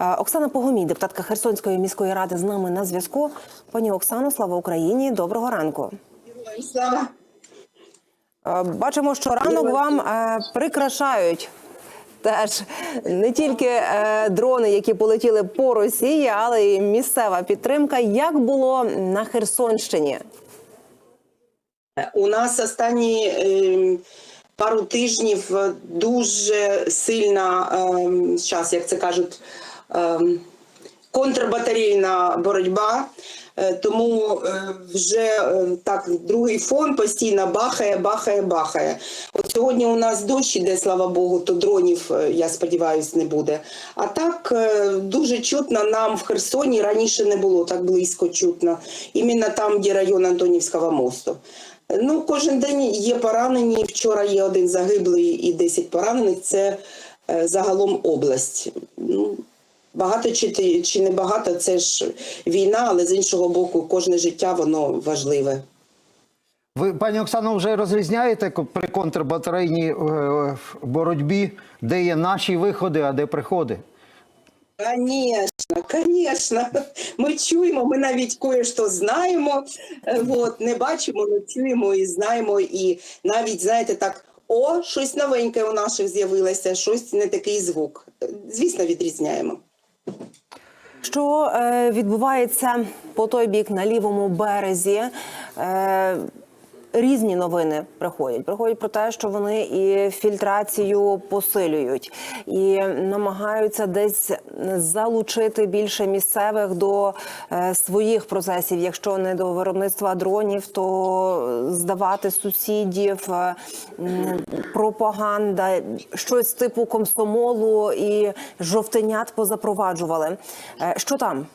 Е, Оксана Погомій, депутатка Херсонської міської ради, з нами на зв'язку. Пані Оксано, слава Україні! Доброго ранку. Слава. Е, Бачимо, що ранок вам е, прикрашають. Теж не тільки е, дрони, які полетіли по Росії, але й місцева підтримка. Як було на Херсонщині? У нас останні е, пару тижнів дуже сильна е, зараз, як це кажуть, контрбатарейна боротьба. Е, Тому е, вже е, так другий фон постійно бахає, бахає, бахає. От сьогодні у нас дощ іде, слава Богу, то дронів, я сподіваюся, не буде. А так дуже чутно нам в Херсоні раніше не було так близько чутно. Іменно там, де район Антонівського мосту. Ну, кожен день є поранені. Вчора є один загиблий і 10 поранених. Це загалом область. Ну, багато чи, чи не багато, це ж війна, але з іншого боку, кожне життя воно важливе. Ви, пані Оксано, вже розрізняєте при контрбатарейній е, боротьбі, де є наші виходи, а де приходи? Конечно, конечно. Ми чуємо, ми навіть кое-що знаємо. Е, От, не бачимо, але чуємо і знаємо. І навіть, знаєте, так, о, щось новеньке у наших з'явилося, щось не такий звук. Звісно, відрізняємо. Що е, відбувається по той бік на лівому березі? Різні новини приходять. Приходять про те, що вони і фільтрацію посилюють, і намагаються десь залучити більше місцевих до е, своїх процесів. Якщо не до виробництва дронів, то здавати сусідів, е, пропаганда, щось типу комсомолу і жовтенят позапроваджували. Е, Що там?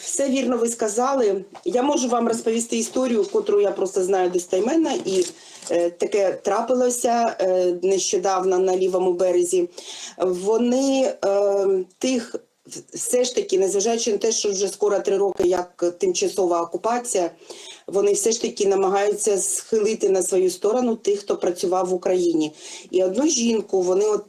Все вірно ви сказали. Я можу вам розповісти історію, котру я просто знаю достайменно, і е, таке трапилося е, нещодавно на лівому березі. Вони е, тих, все ж таки, незважаючи на те, що вже скоро три роки як тимчасова окупація, вони все ж таки намагаються схилити на свою сторону тих, хто працював в Україні. І одну жінку вони от.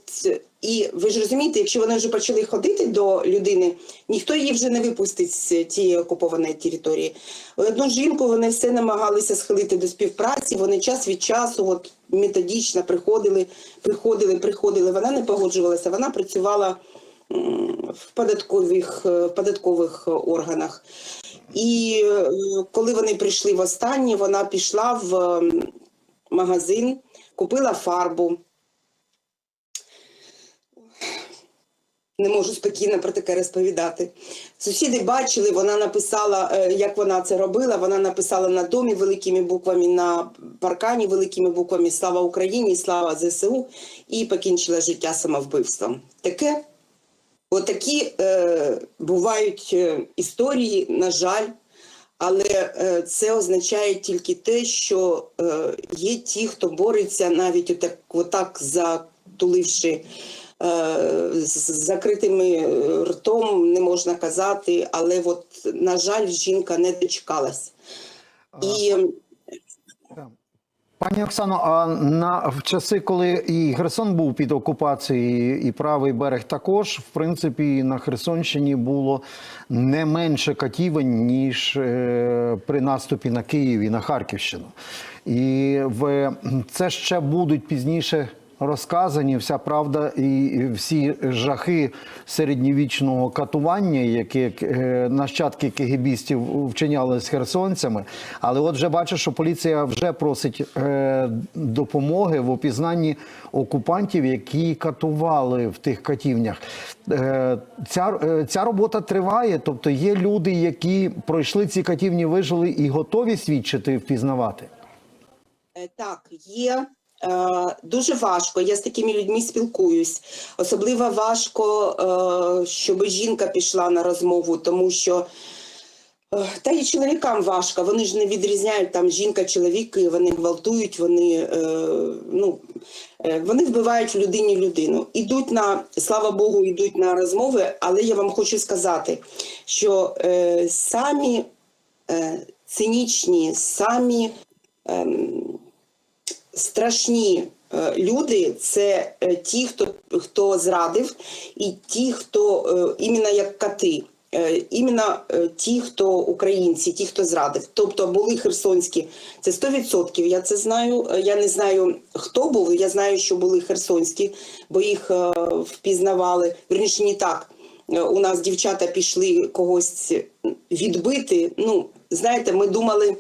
І ви ж розумієте, якщо вони вже почали ходити до людини, ніхто її вже не випустить з тієї окупованої території. Одну жінку вони все намагалися схилити до співпраці. Вони час від часу, от методично приходили, приходили, приходили. Вона не погоджувалася. Вона працювала в податкових, е, в податкових органах. І е, коли вони прийшли востаннє, вона пішла в магазин, купила фарбу. Не можу спокійно про таке розповідати. Сусіди бачили, вона написала, е, як вона це робила. Вона написала на домі великими буквами, на паркані великими буквами Слава Україні, слава ЗСУ і покінчила життя самовбивством. Таке, отакі е, бувають е, історії, на жаль. Але е, це означає тільки те, що е, є ті, хто бореться навіть отак, отак затуливши е, з закритими ртом, не можна казати, але от, на жаль, жінка не дочекалась. І Пані Оксано, а на в часи, коли і Херсон був під окупацією, і правий берег також, в принципі, на Херсонщині було не менше катівень, ніж е, при наступі на Київ і на Харківщину. І в це ще будуть пізніше розказані вся правда і всі жахи середньовічного катування, які е, нащадки кегебістів вчиняли з херсонцями. Але от вже бачу, що поліція вже просить е, допомоги в опізнанні окупантів, які катували в тих катівнях. Е, ця, ця робота триває, тобто є люди, які пройшли ці катівні, вижили і готові свідчити, впізнавати. Так, є. Е, Дуже важко. Я з такими людьми спілкуюсь. Особливо важко, е, щоб жінка пішла на розмову, тому що е, та і чоловікам важко. Вони ж не відрізняють там жінка, чоловік, і вони гвалтують, вони, ну, вони вбивають в людині людину. Ідуть на, слава Богу, йдуть на розмови, але я вам хочу сказати, що самі цинічні, самі ем, страшні Е, Люди це е, ті, хто, хто зрадив, і ті, хто е, іменно як коти. Е, Іменно ті, хто українці, ті, хто зрадив. Тобто були херсонські, це 100%, я це знаю. Я не знаю, хто був, я знаю, що були херсонські, бо їх впізнавали. Вірніше, не так. У нас дівчата пішли когось відбити. Ну, знаєте, ми думали,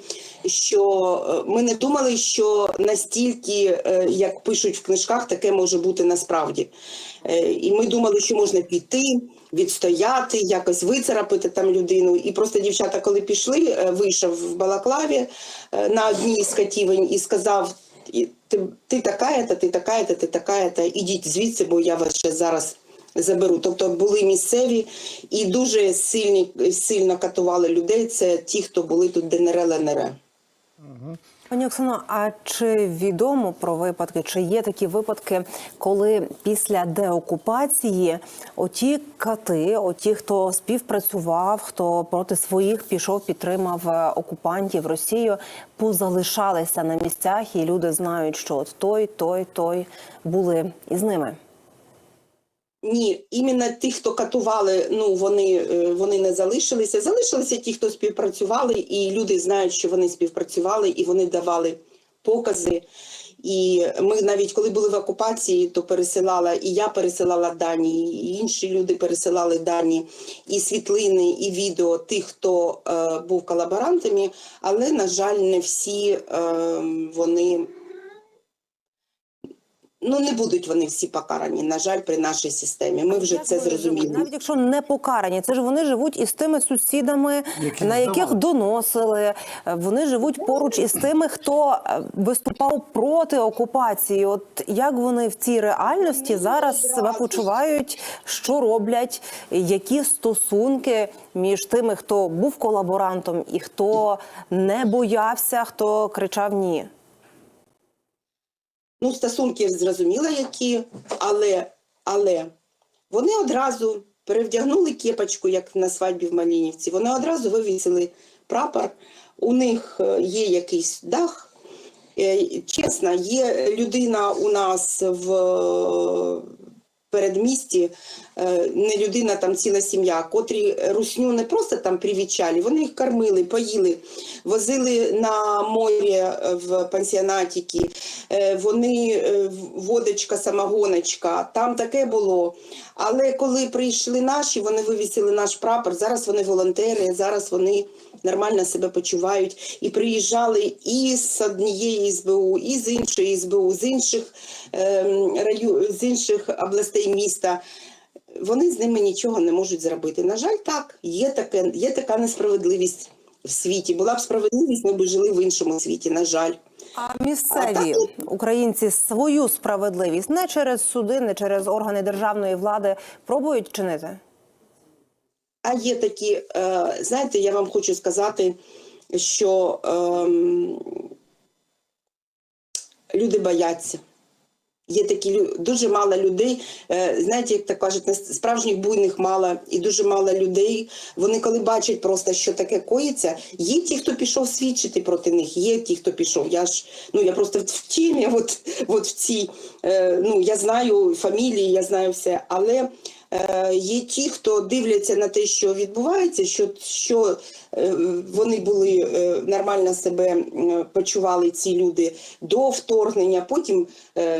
що е, ми не думали, що настільки, е, як пишуть в книжках, таке може бути насправді. Е, І ми думали, що можна піти, відстояти, якось вицарапити там людину. І просто дівчата, коли пішли, вийшов в Балаклаві на одній з катівень і сказав: ти, ти така-то, ти така-то, ти така-то, ідіть звідси, бо я вас ще зараз заберу. Тобто були місцеві і дуже сильні, сильно катували людей. Це ті, хто були тут ДНР, ЛНР. Пані Оксано, а чи відомо про випадки, чи є такі випадки, коли після деокупації оті кати, оті, хто співпрацював, хто проти своїх пішов, підтримав е, окупантів Росію, позалишалися на місцях, і люди знають, що от той, той, той були із ними? Ні, іменно ті, хто катували, ну вони, е, вони не залишилися. Залишилися ті, хто співпрацювали, і люди знають, що вони співпрацювали, і вони давали покази. І ми навіть коли були в окупації, то пересилала і я пересилала дані, і інші люди пересилали дані, і світлини, і відео тих, хто е, був колаборантами, але на жаль, не всі е, вони. Ну, не будуть вони всі покарані, на жаль, при нашій системі. Ми вже Як це зрозуміли. Навіть якщо не покарані, це ж вони живуть із тими сусідами, Які на яких здавали. доносили. Вони живуть поруч із тими, хто е, виступав проти окупації. От як вони в цій реальності зараз себе почувають, що роблять, які стосунки між тими, хто був колаборантом і хто не боявся, хто кричав ні. Ну, стосунки зрозуміло які, але, але вони одразу перевдягнули кепочку, як на свадьбі в Малінівці. Вони одразу вивісили прапор. У них е, є якийсь дах. Е, Чесно, є людина у нас в передмісті, е, не людина, там ціла сім'я, котрі русню не просто там привічали, вони їх кормили, поїли, возили на море е, в пансіонатики, е, вони водочка, самогоночка, там таке було. Але коли прийшли наші, вони вивісили наш прапор, зараз вони волонтери, зараз вони нормально себе почувають і приїжджали і з однієї СБУ, і з іншої СБУ, з інших ем, раю, з інших областей міста. Вони з ними нічого не можуть зробити. На жаль, так, є, таке, є така несправедливість в світі. Була б справедливість, ми б жили в іншому світі, на жаль. А місцеві українці свою справедливість не через суди, не через органи державної влади пробують чинити. А є такі, е, знаєте, я вам хочу сказати, що ем, люди бояться. Є такі дуже мало людей. е, Знаєте, як так кажуть, справжніх буйних мало, і дуже мало людей. Вони коли бачать просто, що таке коїться, є ті, хто пішов свідчити проти них, є ті, хто пішов. Я ж ну я просто в темі, от, от в цій е, ну я знаю фамілії, я знаю все, але. Е, Є ті, хто дивляться на те, що відбувається, що, що е, вони були е, нормально себе почували ці люди до вторгнення, потім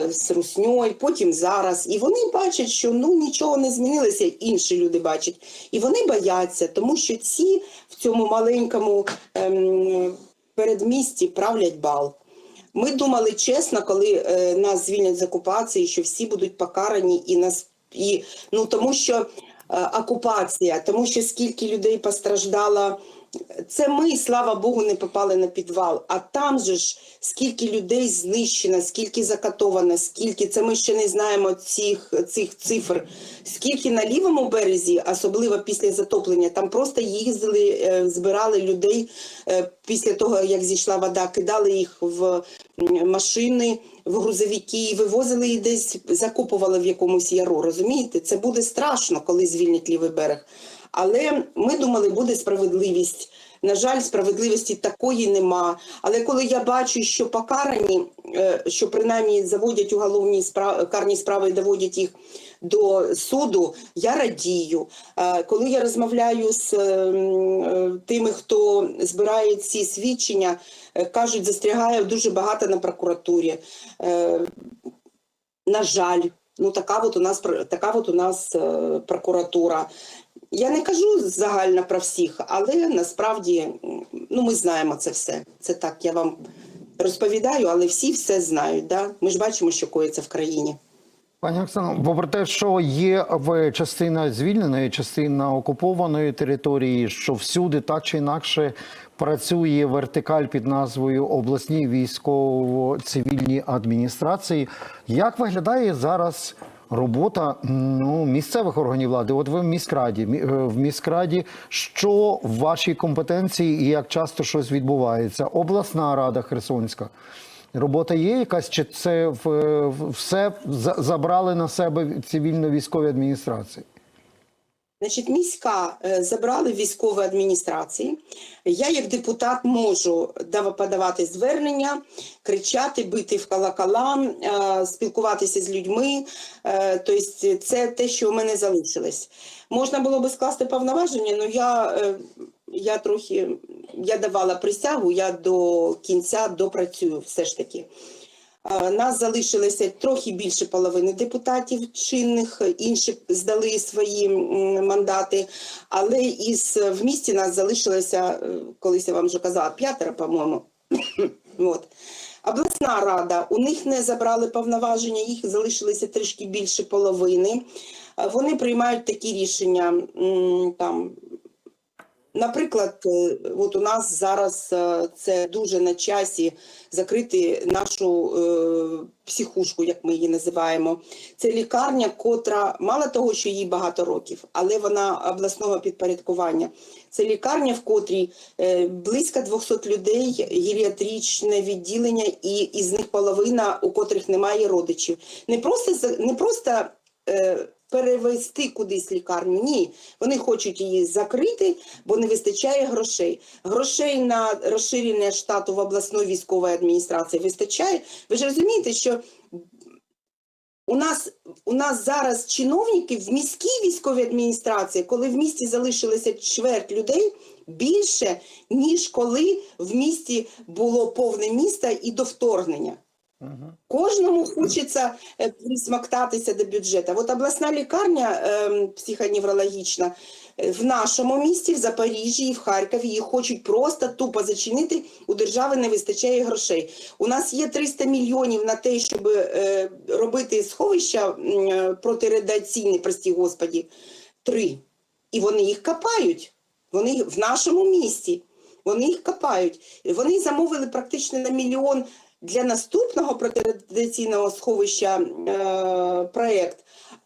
з русньою, потім зараз. І вони бачать, що ну нічого не змінилося, інші люди бачать. І вони бояться, тому що ці в цьому маленькому ем, передмісті правлять бал. Ми думали чесно, коли нас звільнять з окупації, що всі будуть покарані і нас і ну тому що е, окупація, тому що скільки людей постраждало. Це ми, слава Богу, не попали на підвал. А там же ж скільки людей знищено, скільки закатовано, скільки це ми ще не знаємо цих, цих цифр. Скільки на лівому березі, особливо після затоплення, там просто їздили, е, збирали людей е, після того, як зійшла вода, кидали їх в машини, в грузовики, вивозили і десь закопували в якомусь яру. Розумієте, це буде страшно, коли звільнять лівий берег. Але ми думали, буде справедливість. На жаль, справедливості такої нема. Але коли я бачу, що покарані, е, що принаймні заводять уголовні справи, карні справи доводять їх до суду, я радію. Е, Коли я розмовляю з е, м, е, тими, хто збирає ці свідчення, кажуть, застрягає дуже багато на прокуратурі. На жаль, ну така от у нас така от у нас прокуратура. Я не кажу загально про всіх, але насправді ну, ми знаємо це все. Це так, я вам розповідаю, але всі все знають. Да? Ми ж бачимо, що коїться в країні. Пані Оксано, попри те, що є в частина звільненої, частина окупованої території, що всюди так чи інакше працює вертикаль під назвою обласні військово-цивільні адміністрації. Як виглядає зараз робота ну, місцевих органів влади? От ви в міськраді е, в міськраді, що в вашій компетенції і як часто щось відбувається? Обласна рада Херсонська. Робота є якась, чи це в- все за- забрали на себе цивільно-військові адміністрації? Значить, міська е, забрали в військові адміністрації. Я, як депутат, можу подавати звернення, кричати, бити в колокола, е, спілкуватися з людьми. Е, Тобто, це те, що у мене залишилось. Можна було би скласти повноваження, але я, я трохи я давала присягу, я до кінця допрацюю все ж таки. Нас залишилося трохи більше половини депутатів чинних, інші здали свої мандати, але із в місті нас залишилося, е, колись я вам вже казала, п'ятеро, по-моєму. От. Обласна рада, у них не забрали повноваження, їх залишилося трішки більше половини. Е, Вони приймають такі рішення там Наприклад, е, от у нас зараз е, це дуже на часі закрити нашу е, психушку, як ми її називаємо. Це лікарня, котра мало того, що їй багато років, але вона обласного підпорядкування. Це лікарня, в котрій е, близько 200 людей, геріатричне відділення, і із них половина, у котрих немає родичів. Не просто не просто е, перевести кудись лікарню. Ні, вони хочуть її закрити, бо не вистачає грошей. Грошей на розширення штату в обласної військової адміністрації вистачає. Ви ж розумієте, що у нас, у нас зараз чиновники в міській військовій адміністрації, коли в місті залишилося чверть людей, більше, ніж коли в місті було повне місто і до вторгнення. Кожному хочеться е, присмактатися до бюджету. От обласна лікарня е, психоневрологічна в нашому місті, в Запоріжжі і в Харкові її хочуть просто тупо зачинити. У держави не вистачає грошей. У нас є 300 мільйонів на те, щоб е, робити сховища е, протирадіаційні, прості господі. Три. І вони їх копають. Вони в нашому місті. Вони їх копають. Вони замовили практично на мільйон для наступного протирадіаційного сховища е, проєкт.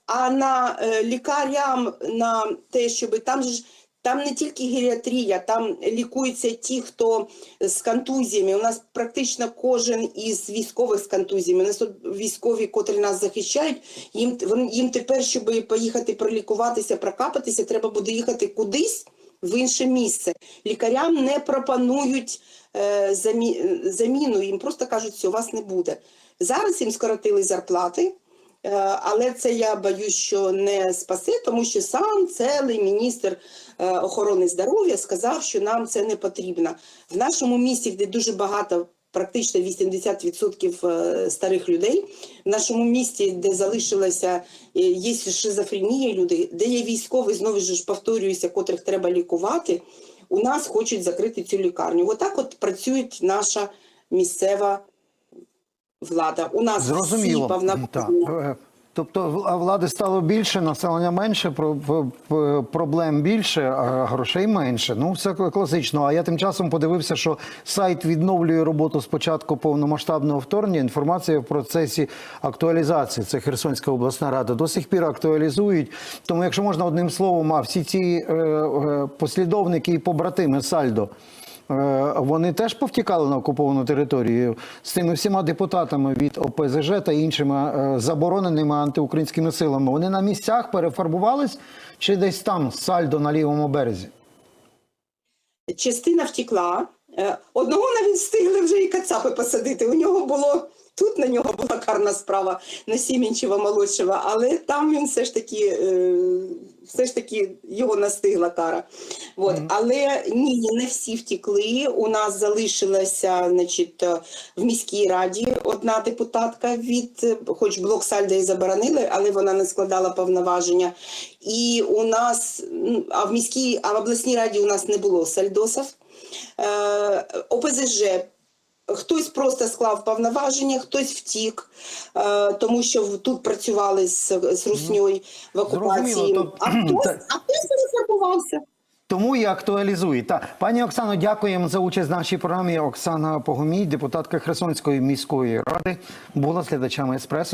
А на е, лікарям, на те, щоб там ж там не тільки геріатрія, там лікуються ті, хто з контузіями. У нас практично кожен із військових з контузіями. У нас військові, котрі нас захищають. Їм їм тепер, щоб поїхати пролікуватися, прокапатися, треба буде їхати кудись в інше місце. Лікарям не пропонують е, замі- е, заміну, їм просто кажуть, що у вас не буде. Зараз їм скоротили зарплати. Е, Але це я боюсь, що не спасе, тому що сам целий міністр е, охорони здоров'я сказав, що нам це не потрібно. В нашому місті, де дуже багато, практично 80% е, старих людей, в нашому місті, де залишилося, е, є шизофренія люди, де є військові, знову ж повторююся, котрих треба лікувати, у нас хочуть закрити цю лікарню. Отак от працює наша місцева влада. У нас всі Зрозуміло. Так. повноваження. Тобто вла- влади стало більше, населення менше, про- про- про- проблем більше, а грошей менше. Ну, все класично. А я тим часом подивився, що сайт відновлює роботу з початку повномасштабного вторгнення. Інформація в процесі актуалізації. Це Херсонська обласна рада. До сих пір актуалізують. Тому, якщо можна одним словом, а всі ці е, е, послідовники і побратими Сальдо. Е, Вони теж повтікали на окуповану територію з тими всіма депутатами від ОПЗЖ та іншими е, забороненими антиукраїнськими силами. Вони на місцях перефарбувались чи десь там сальдо на лівому березі? частина втекла. Е, Одного навіть встигли вже і кацапи посадити. У нього було тут на нього була карна справа на Сімінчева молодшого, але там він все ж таки, е, все ж таки його настигла кара. От. Але ні, не всі втекли. У нас залишилася, значить, е, в міській раді одна депутатка від, е, хоч блок Сальда і заборонили, але вона не складала повноваження. І у нас, а в міській, а в обласній раді у нас не було сальдосів. ОПЗЖ Хтось просто склав повноваження, хтось втік, е, тому що тут працювали з, з русньою в окупації. То- а хтось, а хтось перефарбувався. Тому і актуалізує. Та пані Оксано, дякуємо за участь в нашій програмі. Оксана Погомій, депутатка Херсонської міської ради, була слідачами еспресо.